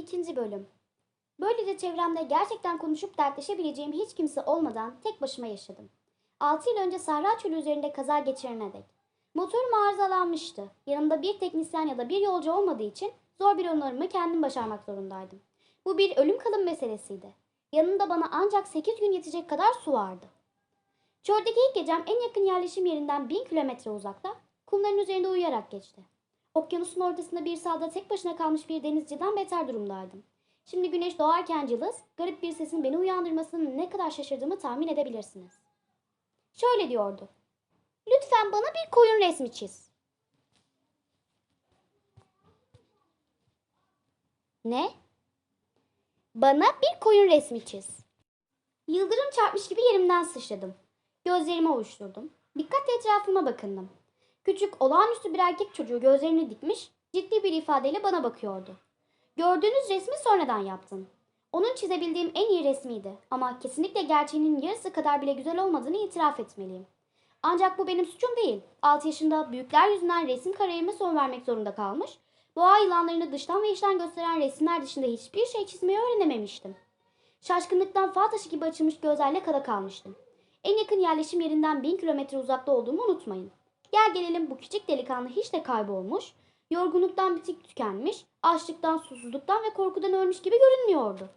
İkinci bölüm. Böylece çevremde gerçekten konuşup dertleşebileceğim hiç kimse olmadan tek başıma yaşadım. 6 yıl önce Sahra Çölü üzerinde kaza geçirene dek. Motorum arızalanmıştı. Yanımda bir teknisyen ya da bir yolcu olmadığı için zor bir onarımı kendim başarmak zorundaydım. Bu bir ölüm kalım meselesiydi. Yanında bana ancak 8 gün yetecek kadar su vardı. Çöldeki ilk gecem en yakın yerleşim yerinden 1000 kilometre uzakta, kumların üzerinde uyuyarak geçti. Okyanusun ortasında bir sahada tek başına kalmış bir denizciden beter durumdaydım. Şimdi güneş doğarken cılız, garip bir sesin beni uyandırmasının ne kadar şaşırdığımı tahmin edebilirsiniz. Şöyle diyordu. Lütfen bana bir koyun resmi çiz. Ne? Bana bir koyun resmi çiz. Yıldırım çarpmış gibi yerimden sıçradım. Gözlerimi ovuşturdum. Dikkatle etrafıma bakındım. Küçük, olağanüstü bir erkek çocuğu gözlerini dikmiş, ciddi bir ifadeyle bana bakıyordu. Gördüğünüz resmi sonradan yaptım. Onun çizebildiğim en iyi resmiydi ama kesinlikle gerçeğinin yarısı kadar bile güzel olmadığını itiraf etmeliyim. Ancak bu benim suçum değil. 6 yaşında büyükler yüzünden resim kariyerime son vermek zorunda kalmış, boğa yılanlarını dıştan ve içten gösteren resimler dışında hiçbir şey çizmeyi öğrenememiştim. Şaşkınlıktan fal taşı gibi açılmış gözlerle kala kalmıştım. En yakın yerleşim yerinden bin kilometre uzakta olduğumu unutmayın. Gel gelelim bu küçük delikanlı hiç de kaybolmuş, yorgunluktan bitik tükenmiş, açlıktan, susuzluktan ve korkudan ölmüş gibi görünmüyordu.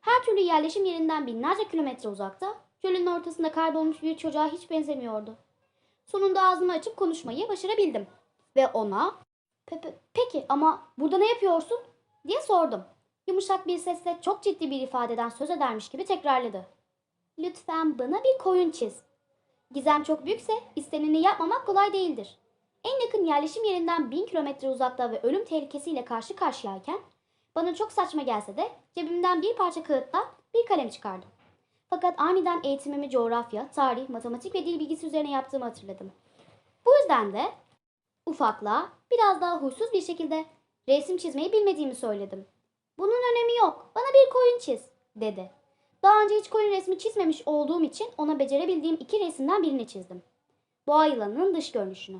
Her türlü yerleşim yerinden binlerce kilometre uzakta, çölün ortasında kaybolmuş bir çocuğa hiç benzemiyordu. Sonunda ağzımı açıp konuşmayı başarabildim. Ve ona, "Pe- pe- peki ama burada ne yapıyorsun? diye sordum. Yumuşak bir sesle çok ciddi bir ifadeden söz edermiş gibi tekrarladı. Lütfen bana bir koyun çiz. Gizem çok büyükse isteneni yapmamak kolay değildir. En yakın yerleşim yerinden bin kilometre uzakta ve ölüm tehlikesiyle karşı karşıyayken bana çok saçma gelse de cebimden bir parça kağıtla bir kalem çıkardım. Fakat aniden eğitimimi coğrafya, tarih, matematik ve dil bilgisi üzerine yaptığımı hatırladım. Bu yüzden de ufaklığa biraz daha huysuz bir şekilde resim çizmeyi bilmediğimi söyledim. Bunun önemi yok. Bana bir koyun çiz, dedi. Daha önce hiç koyun resmi çizmemiş olduğum için ona becerebildiğim iki resimden birini çizdim. Boğa yılanının dış görünüşünü.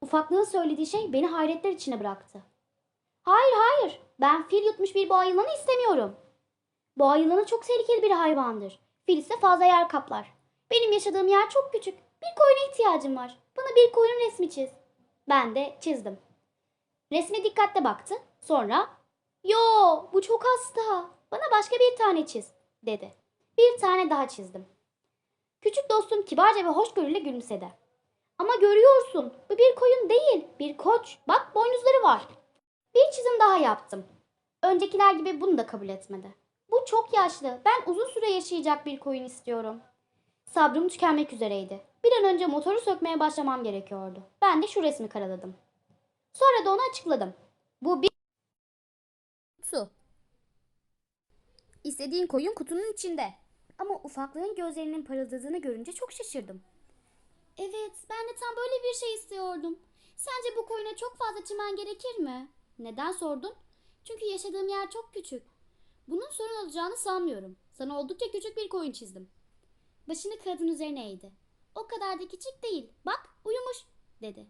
Ufaklığın söylediği şey beni hayretler içine bıraktı. Hayır hayır ben fil yutmuş bir boğa yılanı istemiyorum. Boğa yılanı çok tehlikeli bir hayvandır. Fil ise fazla yer kaplar. Benim yaşadığım yer çok küçük. Bir koyuna ihtiyacım var. Bana bir koyun resmi çiz. Ben de çizdim. Resme dikkatle baktı. Sonra yo bu çok hasta. Bana başka bir tane çiz dedi. Bir tane daha çizdim. Küçük dostum kibarca ve hoşgörüyle gülümsedi. Ama görüyorsun bu bir koyun değil bir koç. Bak boynuzları var. Bir çizim daha yaptım. Öncekiler gibi bunu da kabul etmedi. Bu çok yaşlı. Ben uzun süre yaşayacak bir koyun istiyorum. Sabrım tükenmek üzereydi. Bir an önce motoru sökmeye başlamam gerekiyordu. Ben de şu resmi karaladım. Sonra da onu açıkladım. Bu bir su. İstediğin koyun kutunun içinde. Ama ufaklığın gözlerinin parıldadığını görünce çok şaşırdım. Evet, ben de tam böyle bir şey istiyordum. Sence bu koyuna çok fazla çimen gerekir mi? Neden sordun? Çünkü yaşadığım yer çok küçük. Bunun sorun olacağını sanmıyorum. Sana oldukça küçük bir koyun çizdim. Başını kağıdın üzerine eğdi. O kadar da küçük değil. Bak, uyumuş, dedi.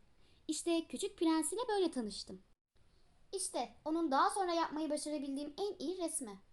İşte küçük prens ile böyle tanıştım. İşte onun daha sonra yapmayı başarabildiğim en iyi resmi.